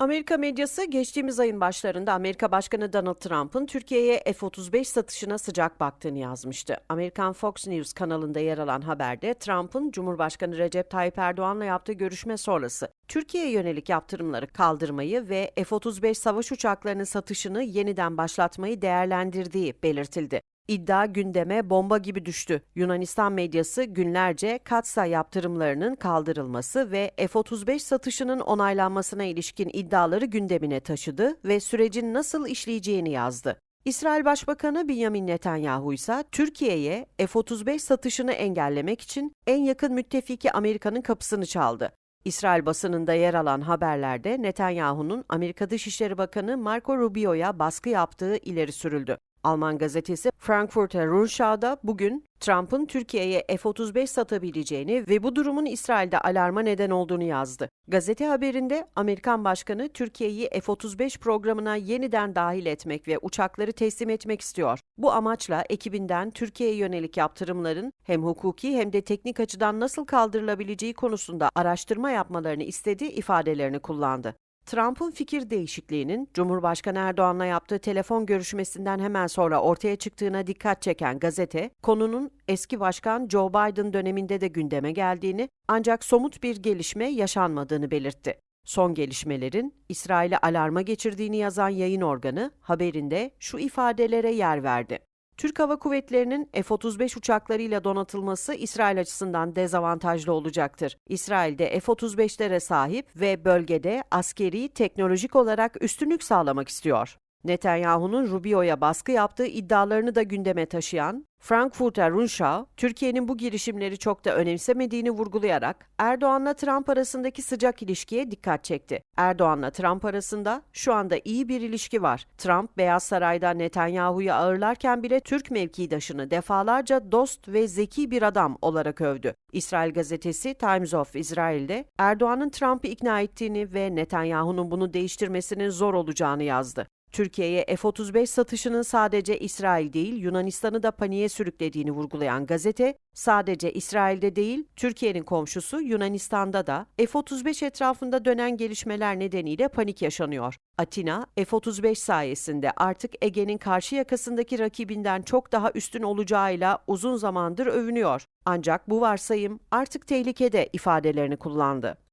Amerika medyası geçtiğimiz ayın başlarında Amerika Başkanı Donald Trump'ın Türkiye'ye F-35 satışına sıcak baktığını yazmıştı. Amerikan Fox News kanalında yer alan haberde Trump'ın Cumhurbaşkanı Recep Tayyip Erdoğan'la yaptığı görüşme sonrası Türkiye'ye yönelik yaptırımları kaldırmayı ve F-35 savaş uçaklarının satışını yeniden başlatmayı değerlendirdiği belirtildi. İddia gündeme bomba gibi düştü. Yunanistan medyası günlerce Katsa yaptırımlarının kaldırılması ve F-35 satışının onaylanmasına ilişkin iddiaları gündemine taşıdı ve sürecin nasıl işleyeceğini yazdı. İsrail Başbakanı Benjamin Netanyahu ise Türkiye'ye F-35 satışını engellemek için en yakın müttefiki Amerika'nın kapısını çaldı. İsrail basınında yer alan haberlerde Netanyahu'nun Amerika Dışişleri Bakanı Marco Rubio'ya baskı yaptığı ileri sürüldü. Alman gazetesi Frankfurter Rundschau'da bugün Trump'ın Türkiye'ye F-35 satabileceğini ve bu durumun İsrail'de alarma neden olduğunu yazdı. Gazete haberinde Amerikan Başkanı Türkiye'yi F-35 programına yeniden dahil etmek ve uçakları teslim etmek istiyor. Bu amaçla ekibinden Türkiye'ye yönelik yaptırımların hem hukuki hem de teknik açıdan nasıl kaldırılabileceği konusunda araştırma yapmalarını istediği ifadelerini kullandı. Trump'ın fikir değişikliğinin Cumhurbaşkanı Erdoğan'la yaptığı telefon görüşmesinden hemen sonra ortaya çıktığına dikkat çeken gazete, konunun eski başkan Joe Biden döneminde de gündeme geldiğini ancak somut bir gelişme yaşanmadığını belirtti. Son gelişmelerin İsrail'i alarma geçirdiğini yazan yayın organı haberinde şu ifadelere yer verdi. Türk Hava Kuvvetleri'nin F-35 uçaklarıyla donatılması İsrail açısından dezavantajlı olacaktır. İsrail'de F-35'lere sahip ve bölgede askeri, teknolojik olarak üstünlük sağlamak istiyor. Netanyahu'nun Rubio'ya baskı yaptığı iddialarını da gündeme taşıyan Frankfurter Rundschau, Türkiye'nin bu girişimleri çok da önemsemediğini vurgulayarak Erdoğan'la Trump arasındaki sıcak ilişkiye dikkat çekti. Erdoğan'la Trump arasında şu anda iyi bir ilişki var. Trump, Beyaz Saray'da Netanyahu'yu ağırlarken bile Türk mevkidaşını defalarca dost ve zeki bir adam olarak övdü. İsrail gazetesi Times of Israel'de Erdoğan'ın Trump'ı ikna ettiğini ve Netanyahu'nun bunu değiştirmesinin zor olacağını yazdı. Türkiye'ye F-35 satışının sadece İsrail değil Yunanistan'ı da paniğe sürüklediğini vurgulayan gazete, sadece İsrail'de değil Türkiye'nin komşusu Yunanistan'da da F-35 etrafında dönen gelişmeler nedeniyle panik yaşanıyor. Atina, F-35 sayesinde artık Ege'nin karşı yakasındaki rakibinden çok daha üstün olacağıyla uzun zamandır övünüyor. Ancak bu varsayım artık tehlikede ifadelerini kullandı.